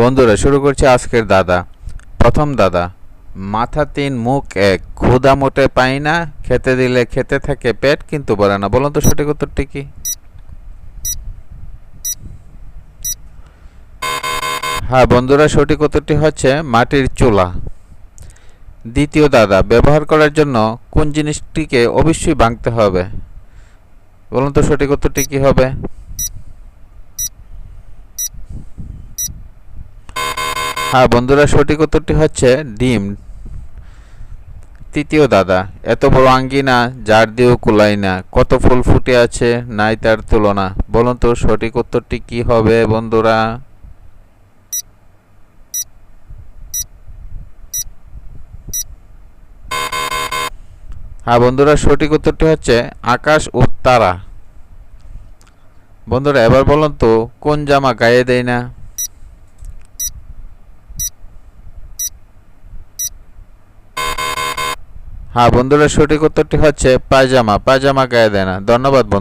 বন্ধুরা, শুরু করছি আজকের দাদা। প্রথম দাদা, মাথা তিন, মুখ এক। ক্ষুধা মোটে পাই না, খেতে দিলে খেতে থাকে পেট, কিন্তু বলে না। বলুন তো সঠিক উত্তরটি কি? হ্যাঁ বন্ধুরা, সঠিক উত্তরটি হচ্ছে মাটির চুলা। দ্বিতীয় দাদা, ব্যবহার করার জন্য কোন জিনিসটিকে অবশ্যই ভাঙতে হবে? বলুন তো সঠিক উত্তরটি কি হবে? হ্যাঁ বন্ধুরা সঠিক উত্তরটি হচ্ছে ডিম। তৃতীয় দাদা, এত বড় আঙ্গিনা, যার দিয়েও কুলাই না, কত ফুল ফুটে আছে, নাই তার তুলনা। বলুন তো, সঠিক উত্তরটি কি হবে, বন্ধুরা? হ্যাঁ বন্ধুরা, সঠিক উত্তরটি হচ্ছে আকাশ ও তারা। বন্ধুরা, এবার বলুন তো, কোন জামা গায়ে দেয় না? হ্যাঁ বন্ধুরা সঠিক উত্তরটি হচ্ছে পায়জামা। পায়জামা গায়ে দেয় না। ধন্যবাদ বন্ধু।